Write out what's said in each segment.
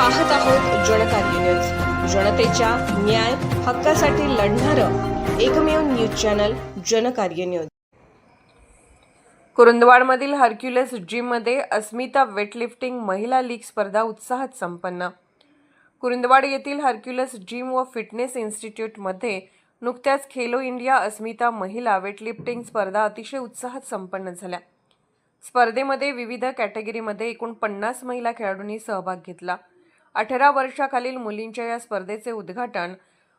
पाहत आहोत जनता न्यूज. जनतेच्या न्याय हक्कासाठी लढणारं एकमेव न्यूज चॅनल जनकार्य न्यूज. कुरुंदवाडमधील हर्क्युलस जिममध्ये अस्मिता वेटलिफ्टिंग महिला लीग स्पर्धा उत्साहात संपन्न. कुरुंदवाड येथील हर्क्युलस जिम व फिटनेस इन्स्टिट्यूटमध्ये नुकत्याच खेलो इंडिया अस्मिता महिला वेटलिफ्टिंग स्पर्धा अतिशय उत्साहात संपन्न झाल्या. स्पर्धेमध्ये विविध कॅटेगरीमध्ये एकूण पन्नास महिला खेळाडूंनी सहभाग घेतला. अठरा वर्षाखालील मुलींच्या या स्पर्धेचे उद्घाटन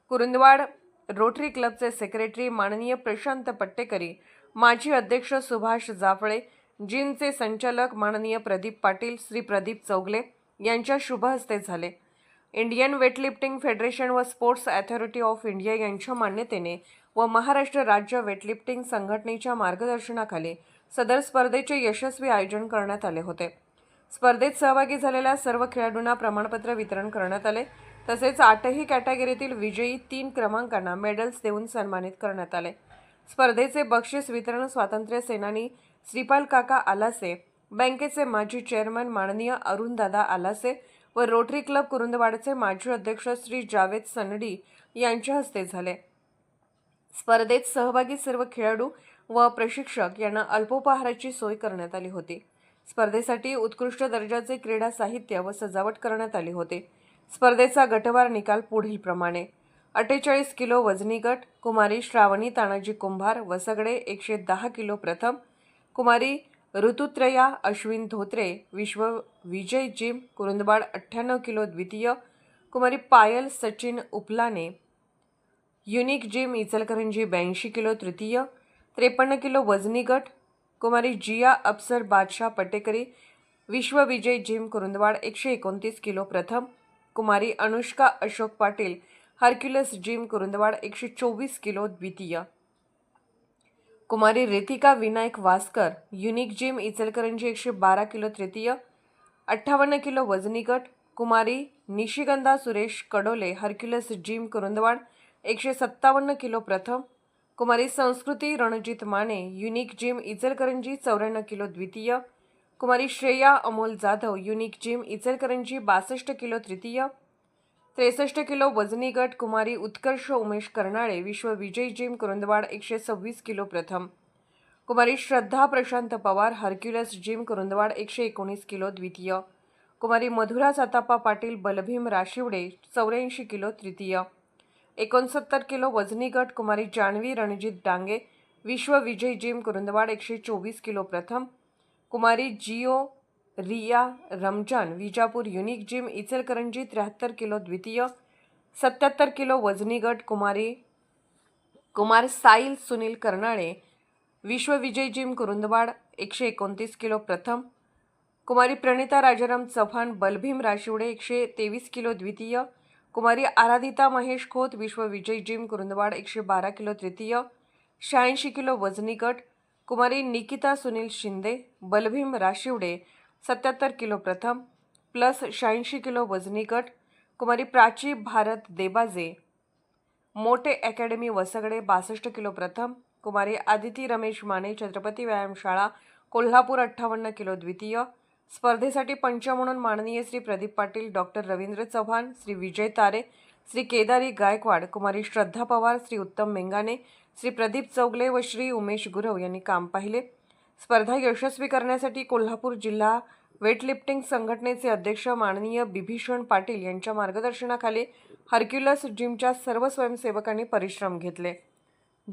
कुरुंदवाड रोटरी क्लबचे सेक्रेटरी माननीय प्रशांत पट्टेकरी माजी अध्यक्ष सुभाष जाफळे जिमचे संचालक माननीय प्रदीप पाटील श्री प्रदीप चौगले यांच्या शुभ हस्ते झाले. इंडियन वेटलिफ्टिंग फेडरेशन व स्पोर्ट्स अथॉरिटी ऑफ इंडिया यांच्या मान्यतेने व महाराष्ट्र राज्य वेटलिफ्टिंग संघटनेच्या मार्गदर्शनाखाली सदर स्पर्धेचे यशस्वी आयोजन करण्यात आले होते. स्पर्धेत सहभागी झालेल्या सर्व खेळाडूंना प्रमाणपत्र वितरण करण्यात आले. तसेच आठही कॅटेगरीतील विजयी तीन क्रमांकांना मेडल्स देऊन सन्मानित करण्यात आले. स्पर्धेचे बक्षीस वितरण स्वातंत्र्य सेनानी श्रीपाल काका आलासे बँकेचे माजी चेअरमन माननीय अरुणदादा आलासे व रोटरी क्लब कुरुंदवाडचे माजी अध्यक्ष श्री जावेद सनडी यांच्या हस्ते झाले. स्पर्धेत सहभागी सर्व खेळाडू व प्रशिक्षक यांना अल्पोपहाराची सोय करण्यात आली होती. स्पर्धेसाठी उत्कृष्ट दर्जाचे क्रीडा साहित्य व सजावट करण्यात आली होती. स्पर्धेचा गटवार निकाल पुढीलप्रमाणे अठ्ठेचाळीस किलो वजनी गट कुमारी श्रावणी तानाजी कुंभार वसगडे एकशे दहा किलो प्रथम कुमारी ऋतुत्रया अश्विन धोत्रे विश्व विजय जिम कुरुंदबाड अठ्ठ्याण्णव किलो द्वितीय कुमारी पायल सचिन उपलाने युनिक जिम इचलकरंजी ब्याऐंशी किलो तृतीय त्रेपन्न किलो वजनी गट कुमारी जिया अप्सर बादशाह पटेकरी विश्वविजय जिम कुरुंदवाड एकशे एकोणतीस किलो प्रथम कुमारी अनुष्का अशोक पाटील हर्क्युलस जिम कुरुंदवाड एकशे चोवीस किलो द्वितीय. कुमारी रितिका विनायक वासकर युनिक जिम इचलकरंजी एकशे बारा किलो तृतीय अठ्ठावन्न किलो वजनी गट कुमारी निशिगंधा सुरेश कडोले हर्क्युलस जिम कुरुंदवाड एकशे सत्तावन्न किलो प्रथम कुमारी संस्कृती रणजित माने युनिक जिम इचलकरंजी चौऱ्याण्णव किलो द्वितीय. कुमारी श्रेया अमोल जाधव युनिक जिम इचलकरंजी बासष्ट किलो तृतीय. त्रेसष्ट किलो वजनी गट कुमारी उत्कर्ष उमेश कर्नाळे विश्वविजय जिम कुरुंदवाड एकशे सव्वीस किलो प्रथम. कुमारी श्रद्धा प्रशांत पवार हर्क्युलस जिम कुरुंदवाड एकशे एकोणीस किलो द्वितीय. कुमारी मधुरा सातापा पाटील बलभीम राशिवडे चौऱ्याऐंशी किलो तृतीय. एकोणसत्तर किलो वजनी गट कुमारी जान्हवी रणजित डांगे विश्वविजय जिम कुरुंदवाड एकशे चोवीस किलो प्रथम कुमारी जिओ रिया रमजान विजापूर युनिक जिम इचलकरंजी त्र्याहत्तर किलो द्वितीय सत्याहत्तर किलो वजनी गट कुमारी कुमार साईल सुनील कर्नाळे विश्वविजय जिम कुरुंदवाड एकशे एकोणतीस किलो प्रथम कुमारी प्रणिता राजाराम चव्हाण बलभीम राशिवडे एकशे तेवीस किलो द्वितीय कुमारी आराधिता महेश खोत विश्वविजय जिम कुरुंदवाड एकशे बारा किलो तृतीय शहाऐंशी किलो वजनी गट कुमारी निकिता सुनील शिंदे बलभीम राशिवडे सत्याहत्तर किलो प्रथम प्लस शहाऐंशी किलो वजनी गट कुमारी प्राची भारत देबाजे मोटे अकॅडमी वसगडे बासष्ट किलो प्रथम कुमारी आदिती रमेश माने छत्रपती व्यायामशाळा कोल्हापूर अठ्ठावन्न किलो द्वितीय स्पर्धेसाठी पंच म्हणून माननीय श्री प्रदीप पाटील डॉक्टर रवींद्र चव्हाण श्री विजय तारे श्री केदारी गायकवाड कुमारी श्रद्धा पवार श्री उत्तम मेंगाने श्री प्रदीप चौगले व श्री उमेश गुरव यांनी काम पाहिले. स्पर्धा यशस्वी करण्यासाठी कोल्हापूर जिल्हा वेटलिफ्टिंग संघटनेचे अध्यक्ष माननीय बिभीषण पाटील यांच्या मार्गदर्शनाखाली हर्क्युलस जिमच्या सर्व स्वयंसेवकांनी परिश्रम घेतले.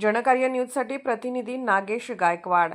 जनकार्य न्यूजसाठी प्रतिनिधी नागेश गायकवाड.